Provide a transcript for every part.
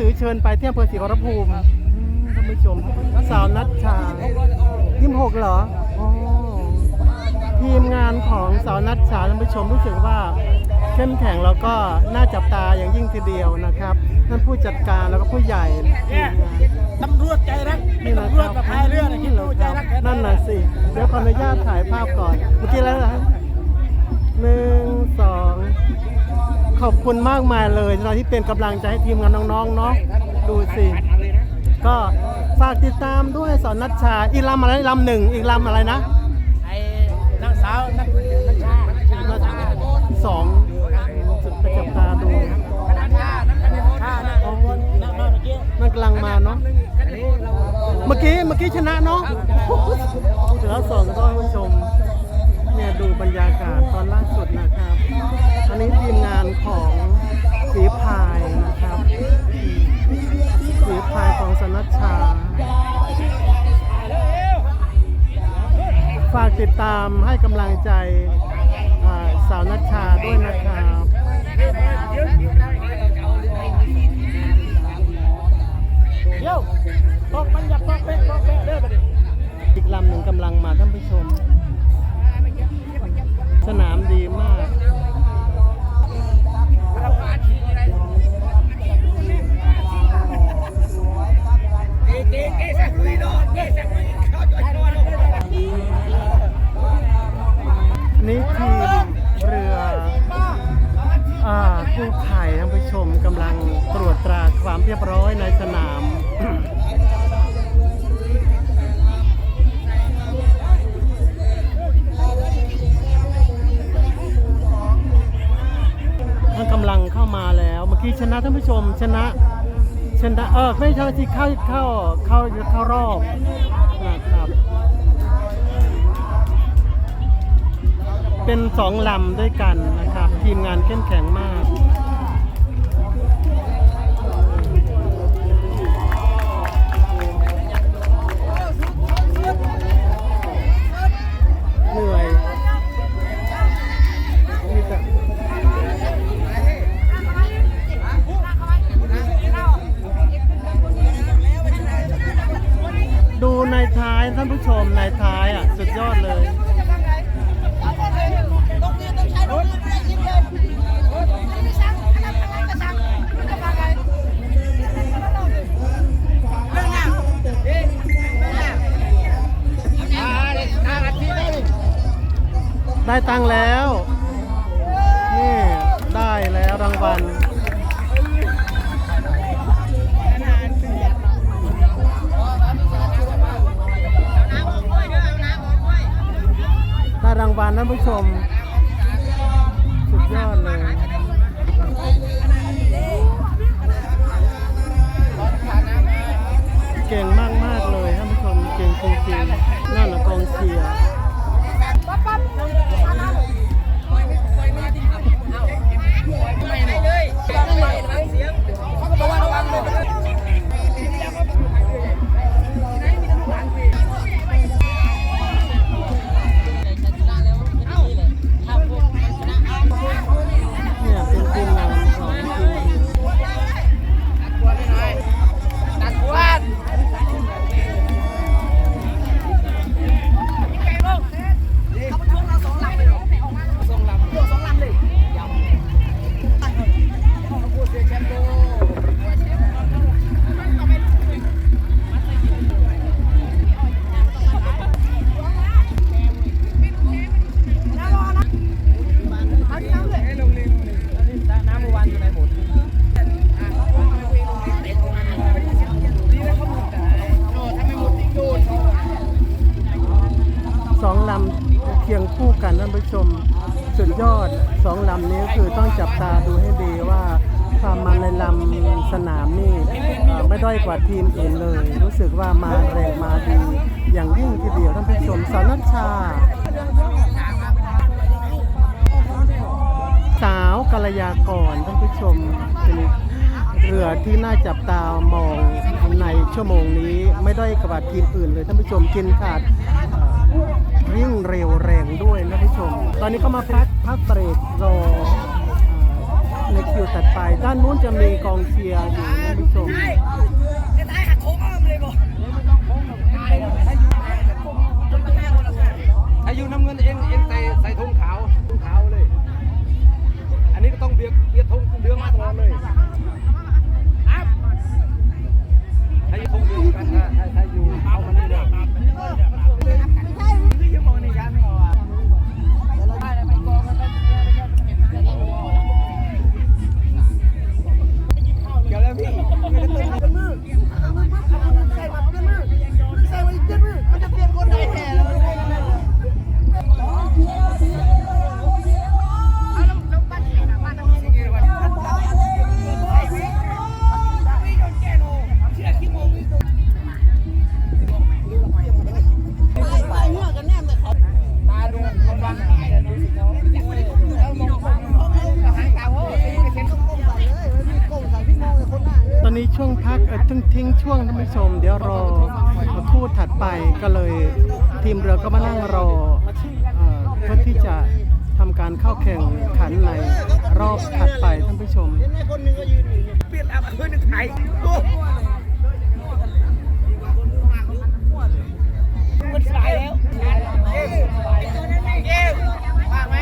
สือเชิญไปที่อำเภอศรีขอรภูมิอืมท่านผู้ชมสาวนัดชายี่หกเหรออ๋อทีมงานของสาวนัดชาท่านผู้ชมรู้สึกว่าเข้มแข็งแล้วก็น่าจับตาอย่างยิ่งทีเดียวนะครับท่านผู้จัดการแล้วก็ผู้ใหญ่ทีมงานตำรวจใจรักเป็นตำรวจกับพายเรือนะคิดดูใจรักแท้ๆนั่นน่ะสิ เดี๋ยวขออนุญาตถ่ายภาพก่อน เมื่อกี้แล้วนะหนึ่งสอง ขอบคุณมากมายเลยสำหรับที่เป็นกำลังใจให้ทีมงานน้องๆเนาะดูสิก็ฝากติดตามด้วยสอนนัชชาอีกลำอะไรลำหนึ่งอีกลำอะไรนะไอ้นางสาวนักนักชานักชาสองสุดไปจับตาดูนักชานักชานักคนนักมาเมื่อกี้นั่นกำลังมาเนาะเมื่อกี้เมื่อกี้ชนะเนาะเดี๋ยวสองก็ต้องผู้ชมเนี่ยดูบรรยากาศตอนล่าสุดนะครับ อันนี้ทีมงานของสีพายนะครับ สีพายของสนัชชา ฝากติดตามให้กำลังใจสาวนัชชาด้วยนะครับเดี๋ยวตกมันอย่าตกเป๊ะตกเป๊ะเด้อไปดิอีกลำหนึ่งกำลังมาท่านผู้ชม กู้ภัยท่านผู้ชมกำลังตรวจตราความเรียบร้อยในสนามมันกำลังเข้ามาแล้วเมื่อกี้ชนะท่านผู้ชมชนะชนะเออไม่ใช่ที่เข้าเข้าเข้าเข้ารอบนะครับ เป็นสองลำด้วยกันนะครับ ทีมงานเข้มแข็งมาก ตังแล้ว นี่ ได้แล้วรางวัลได้รางวัลท่นผู้ชม สุดยอดเลยเก่งมากมากเลยท่านผู้ชมเก่งจริงๆนั่นแหละกองเชียร์ สุดยอดสองลำนี้คือต้องจับตาดูให้ดีว่าความมันในลำสนามนี่ไม่ด้อยกว่าทีมอื่นเลย รู้สึกว่ามาแรงมาดีอย่างยิ่งทีเดียวท่านผู้ชมสาวนัชชา สาวกัลยากรท่านผู้ชมเป็นเรือที่น่าจับตามองในชั่วโมงนี้ไม่ด้อยกว่าทีมอื่นเลยท่านผู้ชมกินขาด วิ่งเร็วแรงด้วยนะท่านผู้ชม ตอนนี้ก็มาพักพักเบรกรอในคิวตัดไป ด้านนู้นจะมีกองเชียร์อยู่ท่านผู้ชมอายุน้ำเงินเองเองใส่ ทิ้งทิ้งช่วงท่านผู้ชม เดี๋ยวรอทูตถัดไปก็เลยทีมเรือก็มานั่งรอเพื่อที่จะทำการเข้าแข่งขันในรอบถัดไปท่านผู้ชมเปลี่ยนแล้วเพื่อนไทยมันสายแล้วเย้เย้ว่างไหม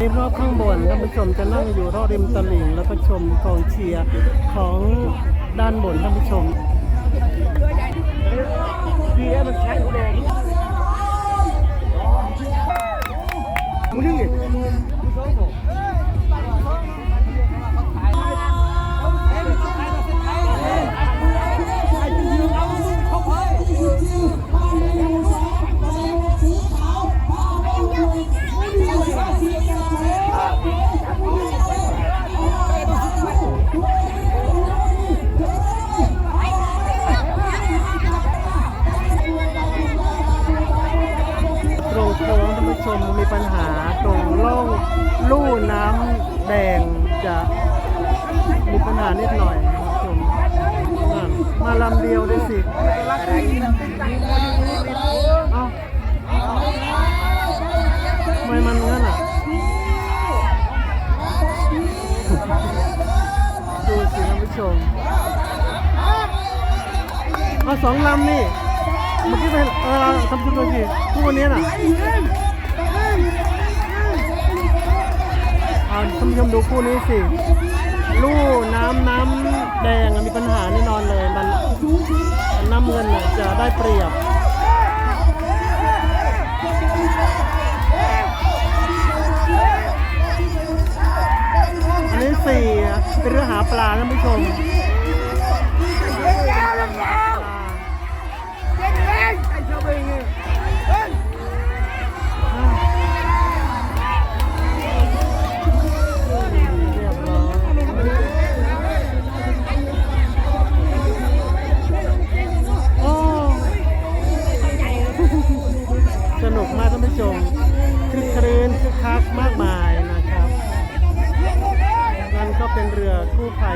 ริมรอบข้างบนท่านผู้ชมจะนั่งอยู่รอบริมตลิ่งแล้วก็ชมกองเชียร์ของด้านบนท่านผู้ชมดีแล้วมันใช้หัวแดงมึงนึ ชมมีปัญหาตรงล่องลู่น้ำแดงจะมีปัญหานิดหน่อยท่านผู้ชมมาลำเดียวได้สิเอ้าทำไมมันงั้นอะดูสิท่านผู้ชมเอาสองลำนี่เมื่อกี้เป็นเออทำคุณดูสิคู่วันนี้น่ะ เอาท่านผู้ชมดูคู่นี้สิ ลู่น้ำน้ำแดงมีปัญหาแน่นอนเลยมันน้ำเงินจะได้เปรียบอันนี้สี่เป็นเรือหาปลาท่านผู้ชม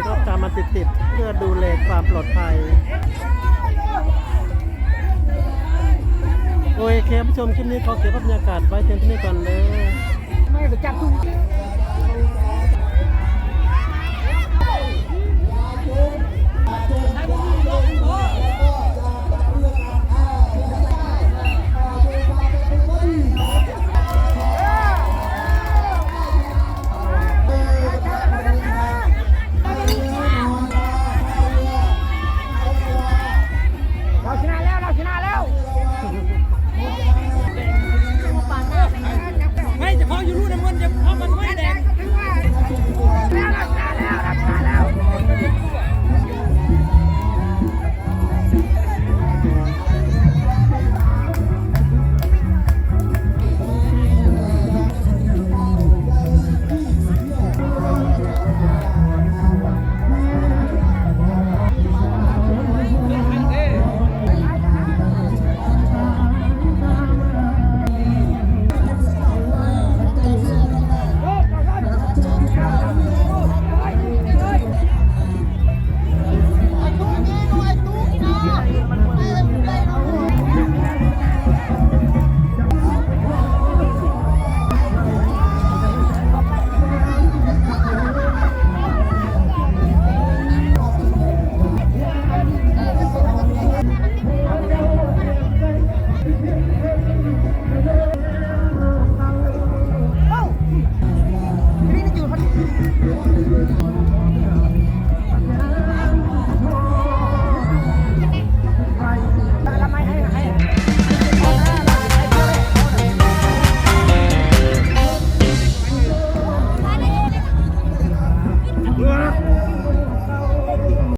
กู้ภัยก็ตามมาติดๆเพื่อดูแลความปลอดภัย โอเคครับผู้ชมคลิปนี้ขอเก็บบรรยากาศไว้เพียงเท่านี้ก่อนเลยไม่ไปจับทุก